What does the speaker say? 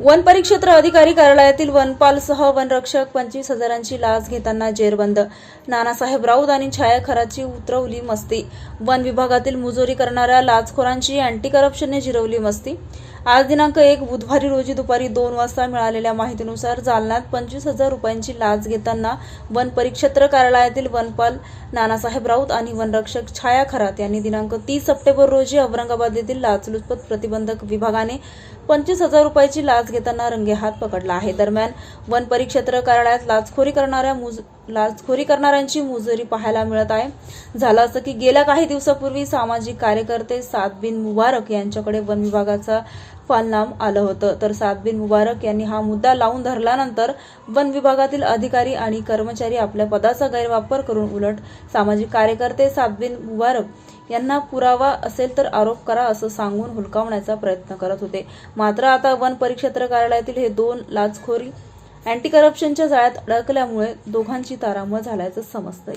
One परिक्षेत्र अधिकारी कार्यालयातील वनपालसह वनरक्षक पंचवीस हजारांची लाच घेताना जेरबंद. नानासाहेब राऊत आणि छायाखराची उतरवली मस्ती. वन विभागातील मुजोरी करणाऱ्या लाचखोरांची अँटी करप्शनने जिरवली मस्ती. आज दिनांक एक बुधवारी रोजी दुपारी दोन वाजता मिळालेल्या माहितीनुसार जालन्यात पंचवीस हजार रुपयांची लाच घेताना वन परिक्षेत्र कार्यालयातील वनपाल नानासाहेब राऊत आणि वनरक्षक छाया खरात यांनी दिनांक तीस सप्टेंबर रोजी औरंगाबाद येथील लाचलुचपत प्रतिबंधक विभागाने पंचवीस हजार रुपयाची लाच घेताना रंगेहात पकडला आहे. दरम्यान वन परिक्षेत्र कार्यालयात लाचखोरी करणाऱ्या मुज लाचखोरी करणाऱ्यांची मुजोरी पाहायला मिळत आहे. झालं असं की गेल्या काही दिवसापूर्वी सामाजिक कार्यकर्ते साद बिन मुबारक यांच्याकडे वन विभागाचा फालनाम आलं होतं. तर साद बिन मुबारक यांनी हा मुद्दा लावून धरल्यानंतर वन विभागातील अधिकारी आणि कर्मचारी आपल्या पदाचा गैरवापर करून उलट सामाजिक कार्यकर्ते सातबिन मुबारक यांना पुरावा असेल तर आरोप करा असं सांगून हुलकावण्याचा प्रयत्न करत होते. मात्र आता वन परिक्षेत्र कार्यालयातील हे दोन लाचखोरी अँटी करप्शनच्या जाळ्यात अडकल्यामुळे दोघांची तारांबळ झाल्याचं समजतंय.